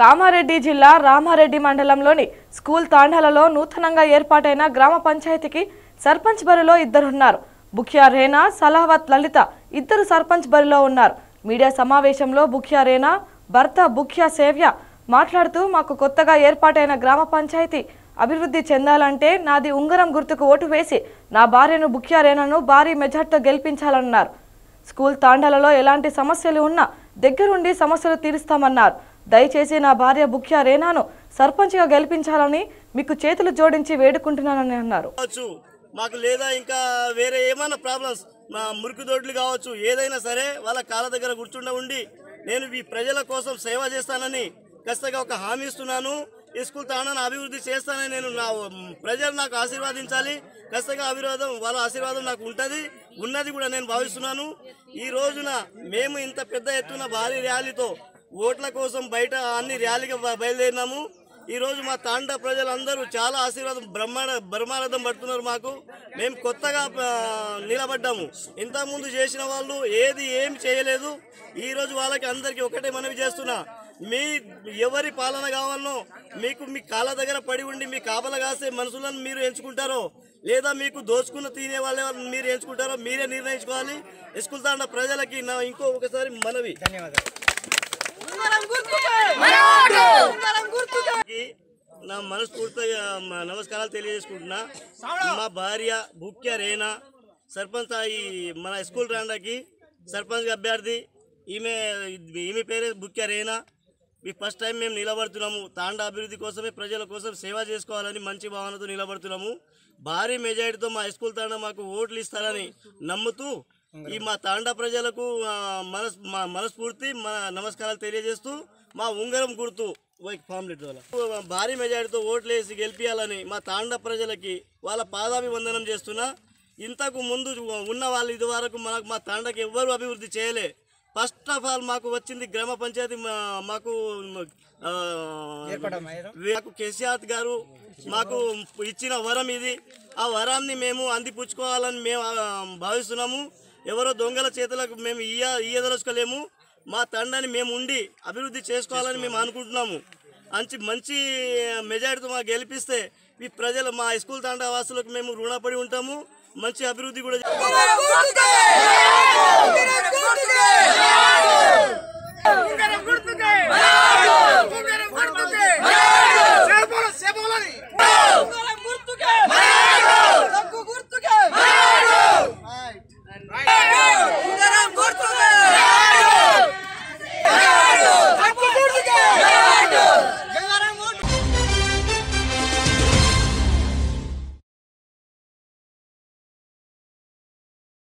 కామారెడ్డి జిల్లా రామారెడ్డి మండలంలోని స్కూల్ తాండాలలో నూతనంగా ఏర్పాటైన గ్రామ పంచాయతీకి సర్పంచ్ బరిలో ఇద్దరున్నారు. బుఖ్యా రేనా సలహవత్ లలిత ఇద్దరు సర్పంచ్ బరిలో ఉన్నారు. మీడియా సమావేశంలో బుఖ్యా రేనా భర్త బుఖ్యా సేవ్య మాట్లాడుతూ మాకు కొత్తగా ఏర్పాటైన గ్రామ పంచాయతీ అభివృద్ధి చెందాలంటే నాది ఉంగరం గుర్తుకు ఓటు వేసి నా భార్యను బుఖ్యా రేనాను భారీ మెజార్టీతో గెలిపించాలన్నారు. స్కూల్ తాండాలలో ఎలాంటి సమస్యలు ఉన్నా దగ్గరుండి సమస్యలు తీరుస్తామన్నారు. దయచేసి నా భార్య బుఖ్యా రేనాను సర్పంచ్గా గెలిపించాలని మీకు చేతులు జోడించి వేడుకుంటున్నానని అన్నారు. మాకు లేదా ఇంకా వేరే ఏమైనా ప్రాబ్లమ్స్ మా మురికి దొడ్లు కావచ్చు ఏదైనా సరే వాళ్ళ కాళ్ళ దగ్గర కూర్చుండ ఉండి నేను ఈ ప్రజల కోసం సేవ చేస్తానని ఖచ్చితంగా ఒక హామీ ఇస్తున్నాను. ఈ స్కూల్ తానని అభివృద్ధి చేస్తానని నేను నా ప్రజలు నాకు ఆశీర్వాదించాలి. ఖచ్చితంగా అభివాదం వాళ్ళ ఆశీర్వాదం నాకు ఉంటుంది. ఉన్నది కూడా నేను భావిస్తున్నాను. ఈ రోజున మేము ఇంత పెద్ద ఎత్తున భారీ ర్యాలీతో ఓట్ల కోసం బయట అన్ని ర్యాలీగా బయలుదేరినాము. ఈరోజు మా తాండ ప్రజలందరూ చాలా ఆశీర్వాదం బ్రహ్మాండ బ్రహ్మానందం పడుతున్నారు మాకు. మేము కొత్తగా నిలబడ్డాము. ఇంతకుముందు చేసిన వాళ్ళు ఏది ఏం చేయలేదు. ఈరోజు వాళ్ళకి అందరికీ ఒకటే మనవి చేస్తున్నా. మీ ఎవరి పాలన కావాలనో మీకు మీ కాళ్ళ దగ్గర పడి ఉండి మీ కాపల కాసే మనుషులను మీరు ఎంచుకుంటారో లేదా మీకు దోచుకున్న తినే వాళ్ళ మీరు ఎంచుకుంటారో మీరే నిర్ణయించుకోవాలి. స్కూల్ తాండ ప్రజలకి నా ఇంకో ఒకసారి మనవి. ధన్యవాదాలు. నా మనస్ఫూర్తిగా మా నమస్కారాలు తెలియజేసుకుంటున్నా. మా భార్య ముఖ్య రేనా సర్పంచ్ ఈ మన స్కూల్ రాండాకి సర్పంచ్ అభ్యర్థి. ఈమె ఈమె పేరే ముఖ్య రేనా. ఈ ఫస్ట్ టైం మేము నిలబడుతున్నాము. తాండా అభివృద్ధి కోసమే ప్రజల కోసం సేవ చేసుకోవాలని మంచి భావనతో నిలబడుతున్నాము. భారీ మెజారిటీతో మా స్కూల్ తాండా మాకు ఓట్లు ఇస్తారని నమ్ముతూ ఈ మా తాండా ప్రజలకు మనస్ మా మనస్ఫూర్తి మా నమస్కారాలు తెలియజేస్తూ మా ఉంగరం గుర్తు వైక్ ఫామ్లెట్ వల్ల భారీ మెజారిటీతో ఓట్లు వేసి గెలిపించాలని మా తాండా ప్రజలకి వాళ్ళ పాదాభివందనం చేస్తున్నా. ఇంతకు ముందు ఉన్న వాళ్ళు ఇది వరకు మనకు మా తాండాకి ఎవ్వరూ అభివృద్ధి చేయలే. ఫస్ట్ ఆఫ్ ఆల్ మాకు వచ్చింది గ్రామ పంచాయతీ మాకు మాకు కేసీఆర్ గారు మాకు ఇచ్చిన వరం ఇది. ఆ వరాన్ని మేము అందిపుచ్చుకోవాలని మేము భావిస్తున్నాము. ఎవరో దొంగల చేతులకు మేము ఇయ్య ఇయ్యదలుచుకోలేము. మా తండాన్ని మేము ఉండి అభివృద్ధి చేసుకోవాలని మేము అనుకుంటున్నాము. మంచి మంచి మెజారిటీతో మాకు గెలిపిస్తే ఈ ప్రజలు మా స్కూల్ తాండా వాసులకు మేము రుణపడి ఉంటాము. మంచి అభివృద్ధి కూడా